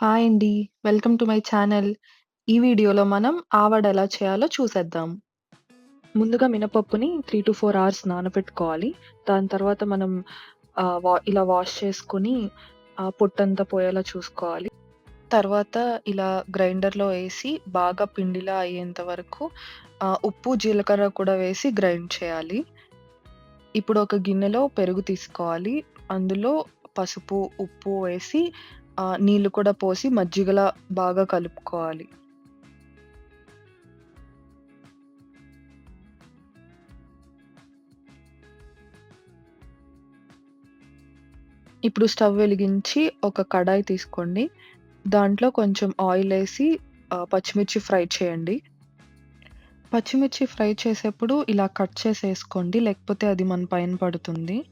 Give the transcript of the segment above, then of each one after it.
Hi అండి. Welcome to my channel. ఈ వీడియోలో మనం ఆవడ ఎలా చేయాలో చూసేద్దాం. ముందుగా మినపప్పుని 3-4 అవర్స్ నానబెట్టుకోవాలి. దాని తర్వాత మనం ఆహ్, వా ఇలా వాష్ చేసుకొని పొట్టంతా పోయేలా చూసుకోవాలి. తర్వాత ఇలా గ్రైండర్‌లో ఏసి బాగా పిండిలా అయ్యేంత వరకు ఆహ్, ఉప్పు, జీలకర్ర కూడా వేసి గ్రైండ్ చేయాలి. ఇప్పుడు ఒక గిన్నెలో పెరుగు తీసుకోవాలి. అందులో పసుపు, ఉప్పు వేసి నీళ్ళు కూడా పోసి మజ్జిగలా బాగా కలుపుకోవాలి. ఇప్పుడు స్టవ్ వెలిగించి ఒక కడాయి తీసుకోండి. దాంట్లో కొంచెం ఆయిల్ వేసి పచ్చిమిర్చి ఫ్రై చేయండి. పచ్చిమిర్చి ఫ్రై చేసేప్పుడు ఇలా కట్ చేసేసుకోండి. లేకపోతే అది మన పైన పడుతుంది.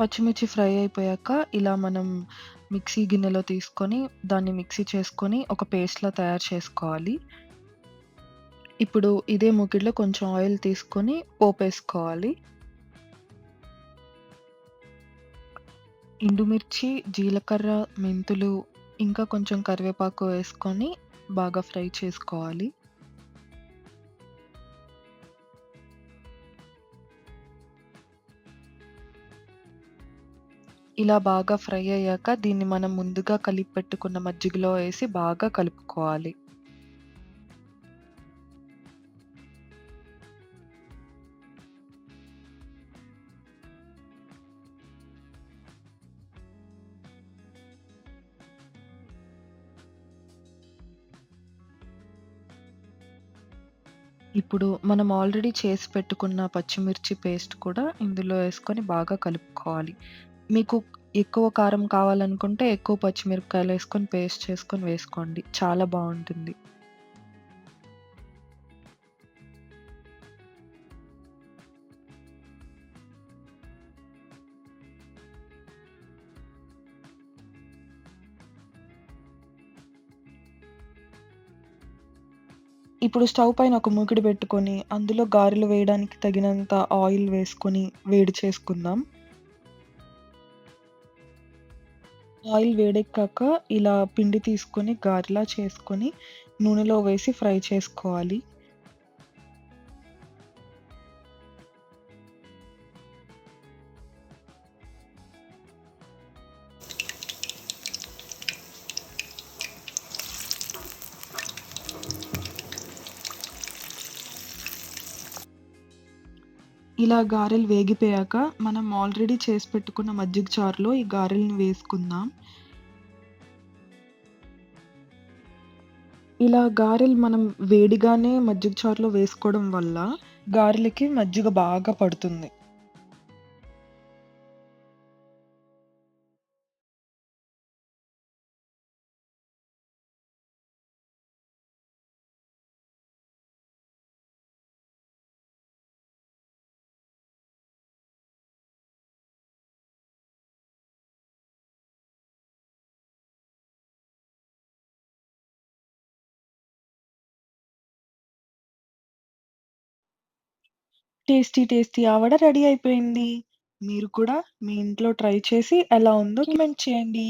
పచ్చిమిర్చి ఫ్రై అయిపోయాక ఇలా మనం మిక్సీ గిన్నెలో తీసుకొని దాన్ని మిక్సీ చేసుకొని ఒక పేస్ట్‌లా తయారు చేసుకోవాలి. ఇప్పుడు ఇదే మూకిడిలో కొంచెం ఆయిల్ తీసుకొని పోపేసుకోవాలి. ఎండుమిర్చి, జీలకర్ర, మెంతులు ఇంకా కొంచెం కరివేపాకు వేసుకొని బాగా ఫ్రై చేసుకోవాలి. ఇలా బాగా ఫ్రై అయ్యాక దీన్ని మనం ముందుగా కలిపి పెట్టుకున్న మజ్జిగలో వేసి బాగా కలుపుకోవాలి. ఇప్పుడు మనం ఆల్రెడీ చేసి పెట్టుకున్న పచ్చిమిర్చి పేస్ట్ కూడా ఇందులో వేసుకొని బాగా కలుపుకోవాలి. మీకు ఎక్కువ కారం కావాలనుకుంటే ఎక్కువ పచ్చిమిరపకాయలేసుకొని పేస్ట్ చేసుకొని వేసుకోండి. చాలా బాగుంటుంది ఇప్పుడు స్టవ్ పైన ఒక మూకిడి పెట్టుకొని అందులో గారెలు వేయడానికి తగినంత ఆయిల్ వేసుకొని వేడి చేసుకుందాం. ఆయిల్ వేడెక్కాక ఇలా పిండి తీసుకొని గారెలా చేసుకొని నూనెలో వేసి ఫ్రై చేసుకోవాలి. ఇలా గారెలు వేగిపోయాక మనం ఆల్రెడీ చేసి పెట్టుకున్న మజ్జిగ చారులో ఈ గారెల్ని వేసుకుందాం. ఇలా గారెలు మనం వేడిగానే మజ్జిగ చారులో వేసుకోవడం వల్ల గారెలకి మజ్జిగ బాగా పడుతుంది. టేస్టీ టేస్టీ ఆవడ రెడీ అయిపోయింది. మీరు కూడా మీ ఇంట్లో ట్రై చేసి ఎలా ఉందో కామెంట్ చేయండి.